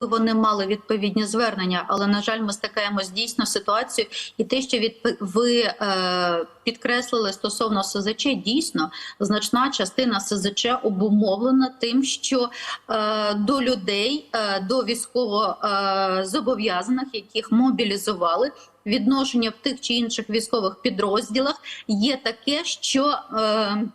вони мали відповідні звернення, але на жаль, ми стикаємось дійсно з ситуацією, і те, що від ви е, підкреслили стосовно СЗЧ, дійсно значна частина СЗЧ обумовлена тим, що е, до людей, е, до військово е, яких мобілізували. Відношення в тих чи інших військових підрозділах є таке, що е,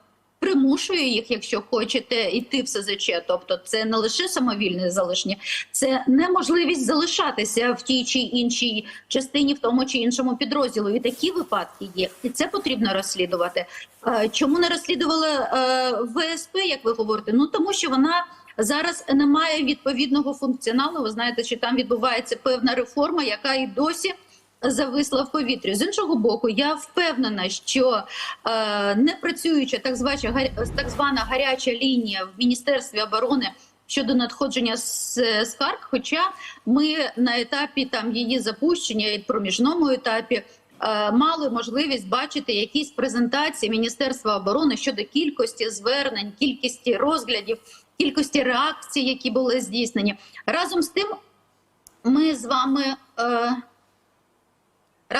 примушує їх, якщо хочете, йти в СЗЧ. Тобто, це не лише самовільне залишення, це неможливість залишатися в тій чи іншій частині, в тому чи іншому підрозділу. І такі випадки є, і це потрібно розслідувати. Е, Чому не розслідували е, ВСП, як ви говорите? Ну тому що вона. Зараз не має відповідного функціоналу. Ви знаєте, що там відбувається певна реформа, яка і досі зависла в повітрі. З іншого боку, я впевнена, що е, не працююча так гаря- так звана гаряча лінія в міністерстві оборони. Щодо надходження з скарг, хоча ми на етапі там її запущення і проміжному етапі е, мали можливість бачити якісь презентації Міністерства оборони щодо кількості звернень, кількості розглядів, кількості реакцій, які були здійснені. Разом з тим, ми з вами. Е,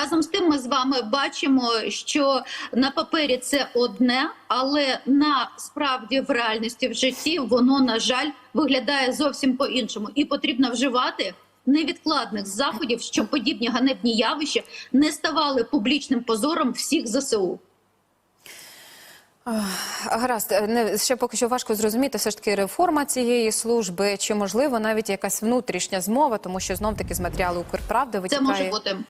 Разом з тим, ми з вами бачимо, що на папері це одне, але насправді в реальності в житті воно на жаль виглядає зовсім по-іншому, і потрібно вживати невідкладних заходів, щоб подібні ганебні явища не ставали публічним позором всіх ЗСУ. Гаразд, не ще поки що важко зрозуміти все ж таки реформа цієї служби, чи можливо навіть якась внутрішня змова, тому що знов таки з матеріалу Укрправди Це може бути.